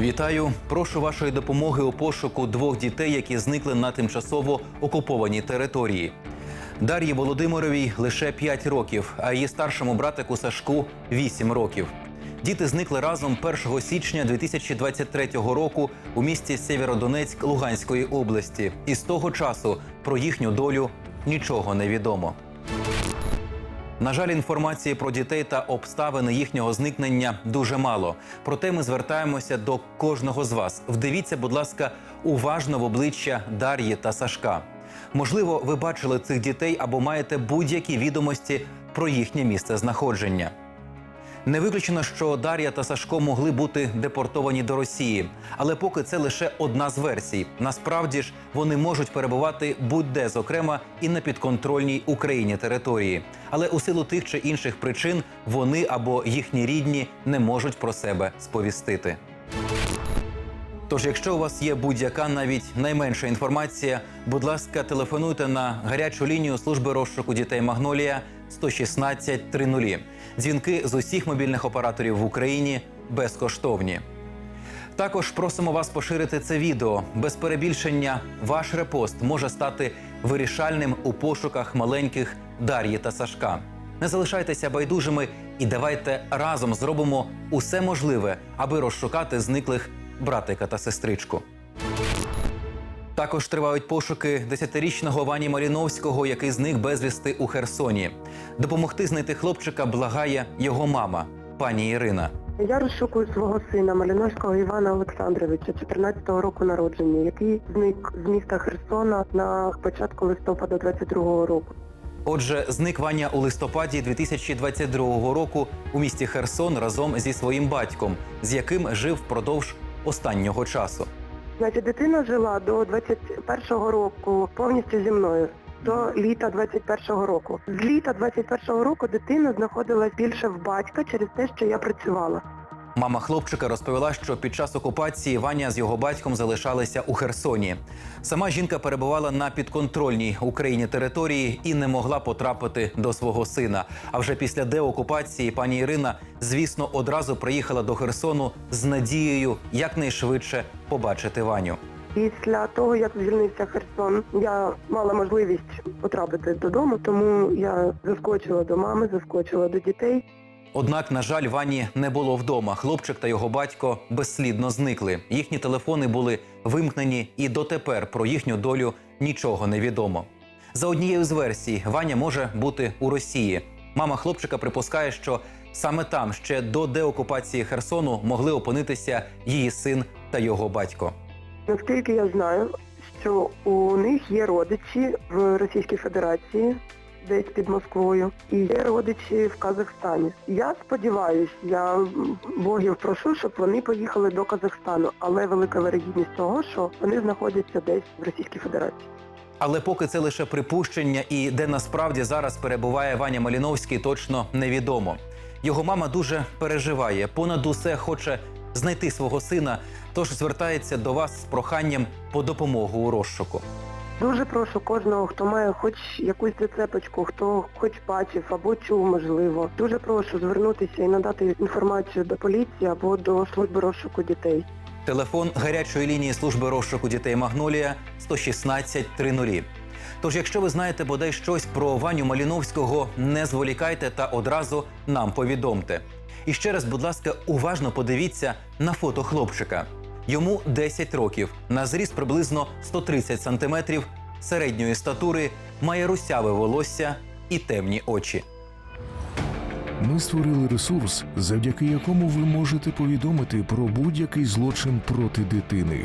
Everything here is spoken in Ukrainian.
Вітаю! Прошу вашої допомоги у пошуку двох дітей, які зникли на тимчасово окупованій території. Дар'ї Володимировій лише 5 років, а її старшому братику Сашку 8 років. Діти зникли разом 1 січня 2023 року у місті Сєвєродонецьк Луганської області. І з того часу про їхню долю нічого не відомо. На жаль, інформації про дітей та обставини їхнього зникнення дуже мало. Проте ми звертаємося до кожного з вас. Вдивіться, будь ласка, уважно в обличчя Дар'ї та Сашка. Можливо, ви бачили цих дітей або маєте будь-які відомості про їхнє місце знаходження. Не виключено, що Дар'я та Сашко могли бути депортовані до Росії, але поки це лише одна з версій. Насправді ж вони можуть перебувати будь-де, зокрема і на підконтрольній Україні території. Але у силу тих чи інших причин вони або їхні рідні не можуть про себе сповістити. Тож, якщо у вас є будь-яка навіть найменша інформація, будь ласка, телефонуйте на гарячу лінію служби розшуку дітей Магнолія 116 30. Дзвінки з усіх мобільних операторів в Україні безкоштовні. Також просимо вас поширити це відео. Без перебільшення ваш репост може стати вирішальним у пошуках маленьких Дар'ї та Сашка. Не залишайтеся байдужими і давайте разом зробимо усе можливе, аби розшукати зниклих братика та сестричку. Також тривають пошуки десятирічного Вані Маріновського, який зник безвісти у Херсоні. Допомогти знайти хлопчика благає його мама, пані Ірина. Я розшукую свого сина Маліновського Івана Олександровича, 14-го року народження, який зник з міста Херсона на початку листопада 22-го року. Отже, зник Ваня у листопаді 2022 року у місті Херсон разом зі своїм батьком, з яким жив впродовж останнього часу. Значить, дитина жила до 21-го року повністю зі мною. До літа 21-го року. З літа 21-го року дитина знаходилась більше в батька через те, що я працювала. Мама хлопчика розповіла, що під час окупації Ваня з його батьком залишалися у Херсоні. Сама жінка перебувала на підконтрольній Україні території і не могла потрапити до свого сина. А вже після деокупації пані Ірина, звісно, одразу приїхала до Херсону з надією якнайшвидше побачити Ваню. Після того, як звільнився Херсон, я мала можливість потрапити додому, тому я заскочила до мами, заскочила до дітей. Однак, на жаль, Вані не було вдома. Хлопчик та його батько безслідно зникли. Їхні телефони були вимкнені, і дотепер про їхню долю нічого не відомо. За однією з версій, Ваня може бути у Росії. Мама хлопчика припускає, що саме там ще до деокупації Херсону могли опинитися її син та його батько. Наскільки я знаю, що у них є родичі в Російській Федерації, десь під Москвою, і є родичі в Казахстані. Я сподіваюся, я богів прошу, щоб вони поїхали до Казахстану, але велика вирогідність того, що вони знаходяться десь в Російській Федерації. Але поки це лише припущення, і де насправді зараз перебуває Ваня Маліновський, точно невідомо. Його мама дуже переживає, понад усе хоче знайти свого сина, тож звертається до вас з проханням по допомогу у розшуку. Дуже прошу кожного, хто має хоч якусь зацепочку, хто хоч бачив або чув, можливо. Дуже прошу звернутися і надати інформацію до поліції або до служби розшуку дітей. Телефон гарячої лінії служби розшуку дітей Магнолія 116 30. Тож, якщо ви знаєте бодай щось про Ваню Маліновського, не зволікайте та одразу нам повідомте. І ще раз, будь ласка, уважно подивіться на фото хлопчика. Йому 10 років, на зріст приблизно 130 сантиметрів, середньої статури, має русяве волосся і темні очі. Ми створили ресурс, завдяки якому ви можете повідомити про будь-який злочин проти дитини.